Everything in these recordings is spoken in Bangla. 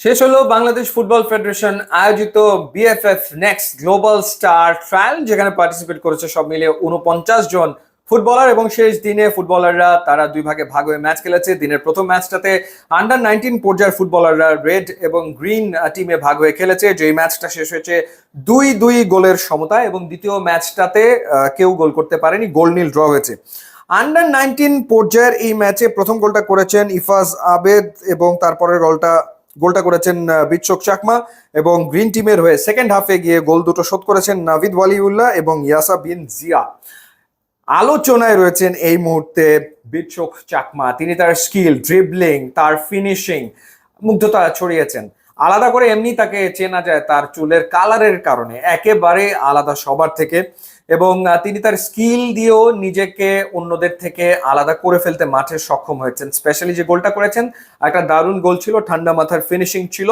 শেষ হলো বাংলাদেশ ফুটবল ফেডারেশন আয়োজিত BFF next global star trial যেখানে পার্টিসিপেট করেছে সব মিলিয়ে উনপঞ্চাশ জন ফুটবলার এবং শেষ দিনে ফুটবলাররা তারা দুই ভাগে ভাগ হয়ে ম্যাচ খেলেছে। দিনের প্রথম ম্যাচটাতে আন্ডার নাইনটিন পর্যায়ের ফুটবলাররা রেড এবং গ্রিন টিমে ভাগ হয়ে খেলেছে। যেই ম্যাচটা শেষ হয়েছে দুই দুই গোলের সমতায় এবং দ্বিতীয় ম্যাচটাতে কেউ গোল করতে পারেনি, গোল নীল ড্র হয়েছে। আন্ডার নাইনটিন পর্যায়ের এই ম্যাচে প্রথম গোলটা করেছেন ইফাজ আবেদ এবং তারপরের গোলটা গোলটা করেছেন বিচ্ছক চাকমা এবং গ্রিন টিমের হয়ে সেকেন্ড হাফে গিয়ে গোল দুটো শোধ করেছেন নাভিদ ওয়ালিউল্লাহ এবং ইয়াসা বিন জিয়া। আলোচনায় রয়েছেন এই মুহূর্তে বিচ্ছক চাকমা। তিনি তার স্কিল ড্রিবলিং তার ফিনিশিং মুগ্ধতা ছড়িয়েছেন। আলাদা করে এমনি তাকে চেনা যায় তার চুলের কালারের কারণে, একেবারে আলাদা সবার থেকে। এবং তিনি তার স্কিল দিয়েও নিজেকে অন্যদের থেকে আলাদা করে ফেলতে মাঠে সক্ষম হয়েছেন। স্পেশালি যে গোলটা করেছেন একটা দারুণ গোল ছিল, ঠান্ডা মাথার ফিনিশিং ছিল।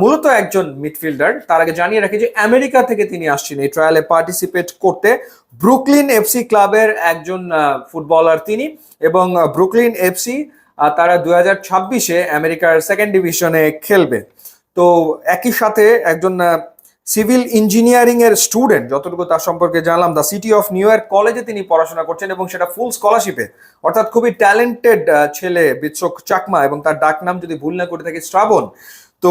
মূলত একজন মিডফিল্ডার। তার আগে জানিয়ে রাখি যে আমেরিকা থেকে তিনি আসছেন এই ট্রায়ালে পার্টিসিপেট করতে। ব্রুকলিন এফসি ক্লাবের একজন ফুটবলার তিনি। এবং ব্রুকলিন এফসি তারা দু হাজার ছাব্বিশে আমেরিকার সেকেন্ড ডিভিশনে খেলবে। তো একই সাথে একজন সিভিল ইঞ্জিনিয়ারিং এর স্টুডেন্ট, যতটুকু তার সম্পর্কে জানলাম the city of New York কলেজে তিনি পড়াশোনা করছেন এবং সেটা ফুল স্কলারশিপে অর্থাৎ খুবই ট্যালেন্টেড ছেলে, বিচ্ছক চাকমা এবং তার ডাক নাম যদি ভুল না করে থাকি, শ্রাবণ। তো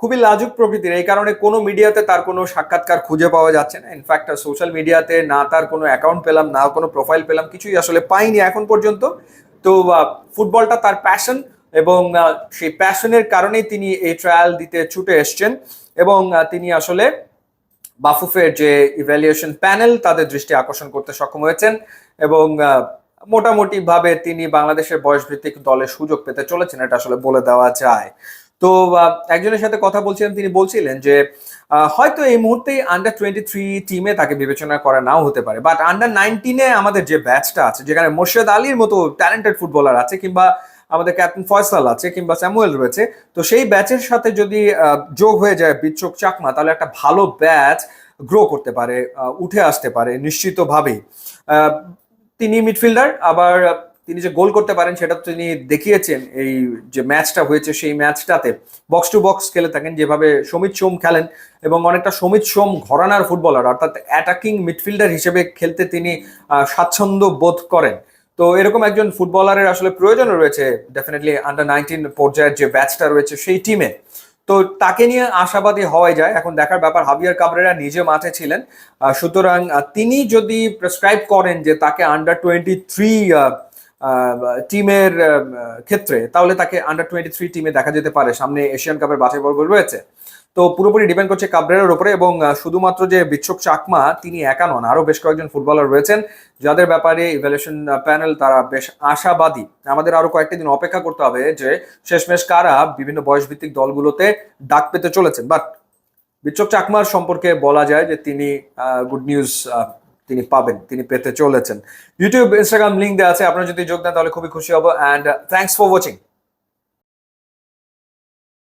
খুবই লাজুক প্রকৃতির, এই কারণে কোনো মিডিয়াতে তার কোনো সাক্ষাৎকার খুঁজে পাওয়া যাচ্ছে না। ইনফ্যাক্ট সোশ্যাল মিডিয়াতে না তার কোনো অ্যাকাউন্ট পেলাম, না কোনো প্রোফাইল পেলাম, কিছুই আসলে পাইনি এখন পর্যন্ত। তো ফুটবলটা তার প্যাশন এবং সেই প্যাশনের কারণেই তিনি এই ট্রায়াল দিতে ছুটে এসছেন এবং তিনি আসলে বাফুফের যে ইভ্যালুয়েশন প্যানেল তাদের দৃষ্টি আকর্ষণ করতে সক্ষম হয়েছেন এবং আহ, মোটামুটি ভাবে তিনি বাংলাদেশের বয়সভিত্তিক দলে সুযোগ পেতে চলেছেন এটা আসলে বলে দেওয়া যায়। তো একজনের সাথে কথা বলছিলেন তিনি বলছিলেন যে হয়তো এই মুহূর্তে আন্ডার টোয়েন্টি থ্রি টিমে তাকে বিবেচনা করা নাও হতে পারে বাট আন্ডার নাইনটিনে আমাদের যে ব্যাচটা আছে যেখানে মোর্শেদ আলীর মতো ট্যালেন্টেড ফুটবলার আছে কিংবা আমাদের ক্যাপ্টেন ফয়সাল আছে কিংবা স্যামুয়েল রয়েছে, তো সেই ব্যাচের সাথে যদি যোগ হয়ে যায় বিচ্ছক চাকমা, তাহলে একটা ভালো ব্যাচ গ্রো করতে পারে উঠে আসতে পারে নিশ্চিতভাবেই। তিনি মিডফিল্ডার, আবার তিনি যে গোল করতে পারেন সেটা তিনি দেখিয়েছেন এই যে ম্যাচটা হয়েছে সেই ম্যাচটাতে। বক্স টু বক্স খেলে থাকেন, যেভাবে সমিত সোম খেলেন এবং অনেকটা সমিত সোম ঘরানার ফুটবলার, অর্থাৎ অ্যাটাকিং মিডফিল্ডার হিসেবে খেলতে তিনি স্বাচ্ছন্দ্য বোধ করেন। তো এরকম একজন ফুটবলারের আসলে প্রয়োজন রয়েছে ডেফিনেটলি আন্ডার নাইনটিন পর্যায়ের যে ব্যাচটা রয়েছে সেই টিমে তো তাকে নিয়ে আশাবাদী হওয়াই যায়। এখন দেখার ব্যাপার, হাবিয়ার কাবরেরা নিজে মাঠে ছিলেন। সুতরাং তিনি যদি প্রেসক্রাইব করেন যে তাকে আন্ডার টোয়েন্টি থ্রি টিমের ক্ষেত্রে, তাহলে তাকে আন্ডার টোয়েন্টি থ্রি টিমে দেখা যেতে পারে। সামনে এশিয়ান কাপের বাছাই পর্ব রয়েছে। তো পুরোপুরি ডিপেন্ড করছে কাবরেরার উপরে এবং শুধুমাত্র যে বিচ্ছক চাকমা, তিনি একা নন আরও বেশ কয়েকজন ফুটবলার রয়েছেন, যাদের ব্যাপারে ইভ্যালুয়েশন প্যানেল তারা বেশ আশাবাদী। আমাদের আরও কয়েকটি দিন অপেক্ষা করতে হবে যে শেষমেশ কারা বিভিন্ন বয়সভিত্তিক দলগুলোতে ডাক পেতে চলেছেন। বাট বিচ্ছক চাকমার সম্পর্কে বলা যায় যে তিনি গুড নিউজ তিনি পাবেন, তিনি পেতে চলেছেন। ইউটিউব ইনস্টাগ্রাম লিঙ্ক দেওয়া আছে, আপনারা যদি যোগ দেন তাহলে খুবই খুশি হব। And thanks for watching